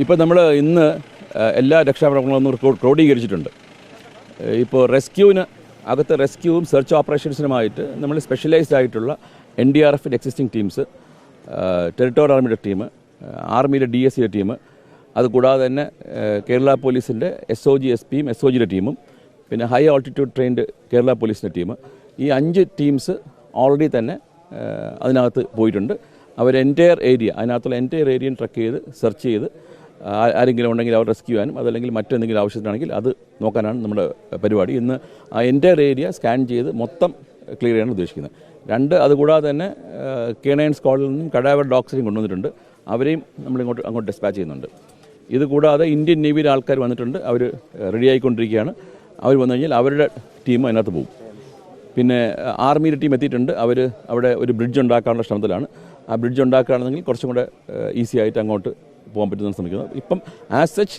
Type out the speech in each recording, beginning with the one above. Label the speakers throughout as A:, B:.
A: ഇപ്പോൾ നമ്മൾ ഇന്ന് എല്ലാ രക്ഷാപ്രവർത്തനങ്ങളും ക്രോ- ക്രോഡീകരിച്ചിട്ടുണ്ട്. ഇപ്പോൾ റെസ്ക്യൂവിന് അകത്ത് റെസ്ക്യൂവും സെർച്ച് ഓപ്പറേഷൻസിനുമായിട്ട് നമ്മൾ സ്പെഷ്യലൈസ്ഡ് ആയിട്ടുള്ള എൻ ഡി ആർ എഫിന്റെ എക്സിസ്റ്റിംഗ് ടീംസ് ടെറിട്ടോറിയൽ ആർമിയുടെ ടീം ആർമിയുടെ ഡി എസ് സിയുടെ ടീം അതുകൂടാതെ തന്നെ കേരള പോലീസിന്റെ എസ് ഒ ജി എസ് പിയും എസ് ഒ ജിയുടെ ടീമും പിന്നെ ഹൈ ആൾട്ടിറ്റ്യൂഡ് ട്രെയിൻഡ് കേരള പോലീസിന്റെ ടീം. ഈ അഞ്ച് ടീംസ് ഓൾറെഡി തന്നെ അതിനകത്ത് പോയിട്ടുണ്ട്. അവർ എന്റയർ ഏരിയ അതിനകത്തുള്ള എന്റയർ ഏരിയ ട്രക്ക് ചെയ്ത് സെർച്ച് ചെയ്ത് ആരെങ്കിലും ഉണ്ടെങ്കിൽ അവർ റെസ്ക്യൂ ചെയ്യാനും അതല്ലെങ്കിൽ മറ്റെന്തെങ്കിലും ആവശ്യത്തിനാണെങ്കിൽ അത് നോക്കാനാണ് നമ്മുടെ പരിപാടി. ഇന്ന് ആ എന്റയർ ഏരിയ സ്കാൻ ചെയ്ത് മൊത്തം ക്ലിയർ ചെയ്യാൻ ഉദ്ദേശിക്കുന്നത്. രണ്ട് അതുകൂടാതെ തന്നെ കേണയൻ സ്ക്വാഡിൽ നിന്നും കടാവർ ഡോഗ്സിനെയും കൊണ്ടുവന്നിട്ടുണ്ട്. അവരെയും നമ്മളിങ്ങോട്ട് അങ്ങോട്ട് ഡിസ്പാച്ച് ചെയ്യുന്നുണ്ട്. ഇത് കൂടാതെ ഇന്ത്യൻ നേവിയിലെ ആൾക്കാർ വന്നിട്ടുണ്ട്. അവർ റെഡി ആയിക്കൊണ്ടിരിക്കുകയാണ്. അവർ വന്നു കഴിഞ്ഞാൽ അവരുടെ ടീം അതിനകത്ത് പോകും. പിന്നെ ആർമിയുടെ ടീം എത്തിയിട്ടുണ്ട്. അവർ അവിടെ ഒരു ബ്രിഡ്ജ് ഉണ്ടാക്കാനുള്ള ശ്രമത്തിലാണ്. ആ ബ്രിഡ്ജ് ഉണ്ടാക്കുകയാണെന്നെങ്കിൽ കുറച്ചും കൂടെ ഈസി ആയിട്ട് അങ്ങോട്ട് പോകാൻ പറ്റുന്ന ശ്രമിക്കുന്നത് ഇപ്പം ആസ് സച്ച്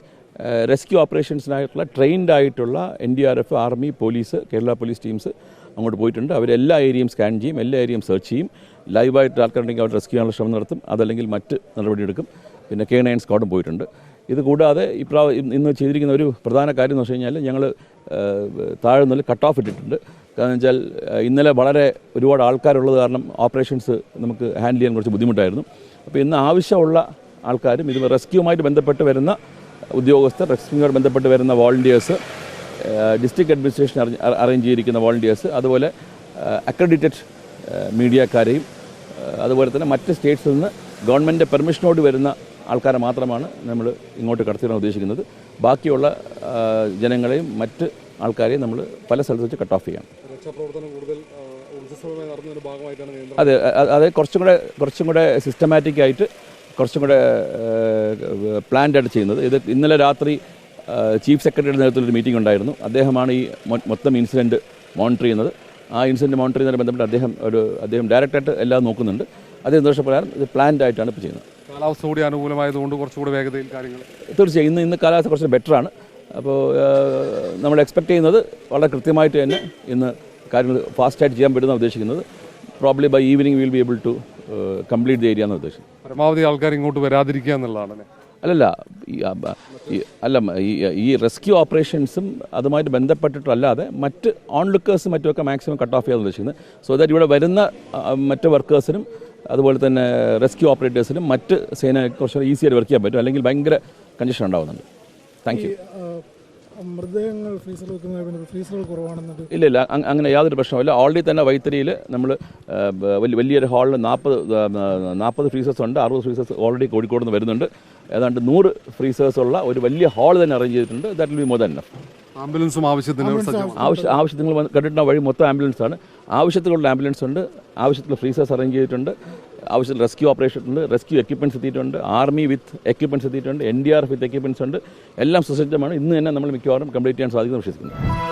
A: റെസ്ക്യൂ ഓപ്പറേഷൻസിനായിട്ടുള്ള ട്രെയിൻഡ് ആയിട്ടുള്ള N D R F army police Kerala police teams അങ്ങോട്ട് പോയിട്ടുണ്ട്. അവരെല്ലാ ഏരിയയും സ്കാൻ ചെയ്യും എല്ലാ ഏരിയയും സെർച്ച് ചെയ്യും. ലൈവായിട്ട് ആൾക്കാരുണ്ടെങ്കിൽ അവർ റെസ്ക്യൂ ചെയ്യാനുള്ള ശ്രമം നടത്തും. അതല്ലെങ്കിൽ മറ്റ് നടപടിയെടുക്കും പിന്നെ കെ നയൻ സ്ക്വാഡും പോയിട്ടുണ്ട്. ഇത് കൂടാതെ ഇപ്രാ ഇന്ന് ചെയ്തിരിക്കുന്ന ഒരു പ്രധാന കാര്യം എന്ന് വെച്ച് കഴിഞ്ഞാൽ ഞങ്ങൾ താഴെ നിന്ന് കട്ട് ഓഫ് ഇട്ടിട്ടുണ്ട്. കാരണം വെച്ചാൽ ഇന്നലെ വളരെ ഒരുപാട് ആൾക്കാരുള്ളത് കാരണം ഓപ്പറേഷൻസ് നമുക്ക് ഹാൻഡിൽ ചെയ്യാൻ കുറച്ച് ബുദ്ധിമുട്ടായിരുന്നു. അപ്പോൾ ഇന്ന് ആവശ്യമുള്ള ആൾക്കാരും ഇത് റെസ്ക്യൂമായിട്ട് ബന്ധപ്പെട്ട് വരുന്ന ഉദ്യോഗസ്ഥർ റെസ്ക്യൂമായിട്ട് ബന്ധപ്പെട്ട് വരുന്ന വോളണ്ടിയേഴ്സ് ഡിസ്ട്രിക്ട് അഡ്മിനിസ്ട്രേഷൻ അറേഞ്ച് ചെയ്തിരിക്കുന്ന വോളണ്ടിയേഴ്സ് അതുപോലെ അക്രഡിറ്റഡ് മീഡിയക്കാരെയും അതുപോലെ തന്നെ മറ്റ് സ്റ്റേറ്റ്സിൽ നിന്ന് ഗവൺമെന്റ് പെർമിഷനോട് വരുന്ന ആൾക്കാരെ മാത്രമാണ് നമ്മൾ ഇങ്ങോട്ട് കടത്തിടാൻ ഉദ്ദേശിക്കുന്നത്. ബാക്കിയുള്ള ജനങ്ങളെയും മറ്റ് ആൾക്കാരെയും നമ്മൾ പല സ്ഥലത്ത് വെച്ച് കട്ട് ഓഫ്
B: ചെയ്യാം
A: അതെ അതെ കുറച്ചും കൂടെ കുറച്ചും കൂടെ സിസ്റ്റമാറ്റിക് ആയിട്ട് കുറച്ചും കൂടെ പ്ലാൻഡായിട്ട് ചെയ്യുന്നത്. ഇത് ഇന്നലെ രാത്രി ചീഫ് സെക്രട്ടറിയുടെ നേതൃത്വത്തിൽ ഒരു മീറ്റിംഗ് ഉണ്ടായിരുന്നു. അദ്ദേഹമാണ് ഈ മൊത്തം ഇൻസിഡന്റ് മോണിറ്റർ ചെയ്യുന്നത്. ആ ഇൻസിഡന്റ് മോണിറ്റർ ചെയ്യുന്നതിന് ബന്ധപ്പെട്ട് അദ്ദേഹം ഒരു അദ്ദേഹം ഡയറക്റ്റായിട്ട് എല്ലാം നോക്കുന്നുണ്ട്. അതേ നിർദ്ദേശപ്രകാരം ഇത് പ്ലാൻഡ് ആയിട്ടാണ് ഇപ്പോൾ ചെയ്യുന്നത്.
B: കാലാവസ്ഥ കൂടി അനുകൂലമായതുകൊണ്ട് കുറച്ചുകൂടി വേഗതയിൽ കാര്യങ്ങൾ.
A: തീർച്ചയായും ഇന്ന് ഇന്ന് കാലാവസ്ഥ കുറച്ച് ബെറ്ററാണ് അപ്പോൾ നമ്മൾ എക്സ്പെക്ട് ചെയ്യുന്നത് വളരെ കൃത്യമായിട്ട് തന്നെ ഇന്ന് കാര്യങ്ങൾ ഫാസ്റ്റായിട്ട് ചെയ്യാൻ പറ്റുന്ന ഉദ്ദേശിക്കുന്നത്. Probably by evening will be able to complete area എന്ന്
B: പരമാവധി ആൾക്കാർ ഇങ്ങോട്ട് വരാതിരിക്കുക എന്നുള്ളതാണ്
A: അല്ലല്ല അല്ല ഈ റെസ്ക്യൂ ഓപ്പറേഷൻസും അതുമായിട്ട് ബന്ധപ്പെട്ടിട്ടല്ലാതെ മറ്റ് ഓൺ ലുക്കേഴ്സും മറ്റുമൊക്കെ മാക്സിമം കട്ട് ഓഫ് ചെയ്യാൻ ഉദ്ദേശിക്കുന്നത്. സോ ദാറ്റ് ഇവിടെ വരുന്ന മറ്റ് വർക്കേഴ്സിനും അതുപോലെ തന്നെ റെസ്ക്യൂ ഓപ്പറേറ്റേഴ്സിനും മറ്റ് സേന കുറച്ച് ഈസിയായിട്ട് വർക്ക് ചെയ്യാൻ പറ്റും. അല്ലെങ്കിൽ ഭയങ്കര കൺജഷൻ ഉണ്ടാകുന്നുണ്ട് താങ്ക് യു
C: മൃതദേഹങ്ങൾ ഫ്രീസറിൽ ഫ്രീസറുകൾ കുറവാണെന്നത്?
A: ഇല്ല ഇല്ല അങ്ങനെ യാതൊരു പ്രശ്നമില്ല ഓൾറെഡി തന്നെ വൈത്തിരിയിൽ നമ്മൾ വലിയൊരു ഹാളിൽ നാൽപ്പത് നാൽപ്പത് ഫ്രീസേഴ്സ് ഉണ്ട്. അറുപത് ഫ്രീസേഴ്സ് ഓൾറെഡി കോഴിക്കോട് നിന്ന് വരുന്നുണ്ട്. ഏതാണ്ട് നൂറ് ഫ്രീസേഴ്സ് ഉള്ള ഒരു വലിയ ഹാൾ തന്നെ അറേഞ്ച് ചെയ്തിട്ടുണ്ട്. That will be more than
B: ആംബുലൻസും ആവശ്യത്തിന് ആവശ്യം
A: ആവശ്യ ആവശ്യത്തിന് കണ്ടിട്ടുള്ള വഴി മൊത്തം ആംബുലൻസ് ആണ് ആവശ്യത്തിലുള്ള ആംബുലൻസ് ഉണ്ട്. ആവശ്യത്തിലുള്ള ഫ്രീസേഴ്സ് അറേഞ്ച് ചെയ്തിട്ടുണ്ട്. ആവശ്യത്തിൽ റെസ്ക്യൂ ഓപ്പറേഷൻ ഉണ്ട് റെസ്ക്യൂ എക്യുപ്മെന്റ്സ് എത്തിയിട്ടുണ്ട് ആർമി വിത്ത് എക്യുപ്മെന്റ്സ് എത്തിയിട്ടുണ്ട് N D R F with equipments ഉണ്ട്. എല്ലാം സുസജ്ജമാണ്. ഇന്ന് തന്നെ നമ്മൾ മിക്കവാറും കംപ്ലീറ്റ് ചെയ്യാൻ സാധിക്കുമെന്ന് വിശ്വസിക്കുന്നു